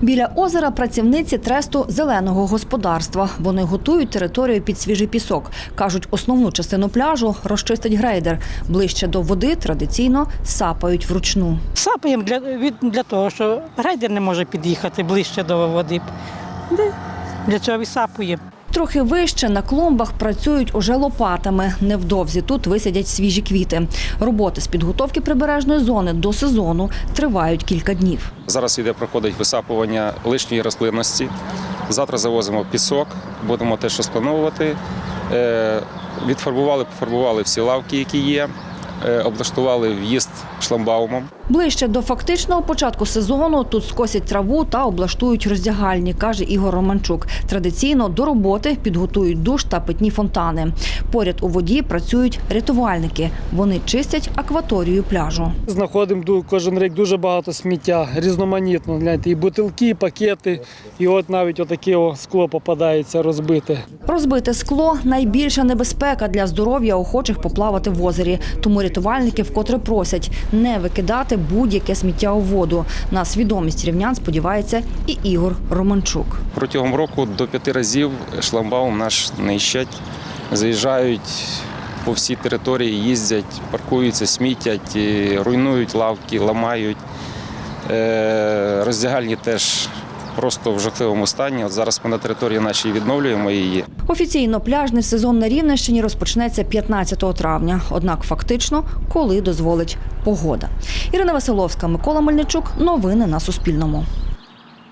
Біля озера працівниці тресту зеленого господарства. Вони готують територію під свіжий пісок. Кажуть, основну частину пляжу розчистить грейдер. Ближче до води традиційно сапають вручну. Сапаємо для, для того, що грейдер не може під'їхати ближче до води. Для цього висапуємо. Трохи вище на клумбах працюють уже лопатами. Невдовзі тут висадять свіжі квіти. Роботи з підготовки прибережної зони до сезону тривають кілька днів. Зараз іде проходить висапування лишньої рослинності. Завтра завозимо пісок, будемо теж розплановувати. Е, Відфарбували, пофарбували всі лавки, які є, облаштували в'їзд шламбаумом. Ближче до фактичного початку сезону тут скосять траву та облаштують роздягальні, каже Ігор Романчук. Традиційно до роботи підготують душ та питні фонтани. Поряд у воді працюють рятувальники. Вони чистять акваторію пляжу. Знаходимо кожен рік дуже багато сміття, різноманітно. Гляньте, і бутилки, і пакети, і от навіть отаке скло попадається розбите. Розбите скло найбільша небезпека для здоров'я охочих поплавати в озері. Тому рятувальники вкотре просять не викидати будь-яке сміття у воду. На свідомість рівнян сподівається і Ігор Романчук. Протягом року до п'яти разів шламбаум наш нищать, заїжджають по всій території, їздять, паркуються, смітять, руйнують лавки, ламають. Е, Роздягальні теж просто в жахливому стані. От зараз ми на території нашій відновлюємо її. Офіційно пляжний сезон на Рівненщині розпочнеться 15 травня. Однак фактично, коли дозволить погода. Ірина Василовська, Микола Мельничук. Новини на Суспільному.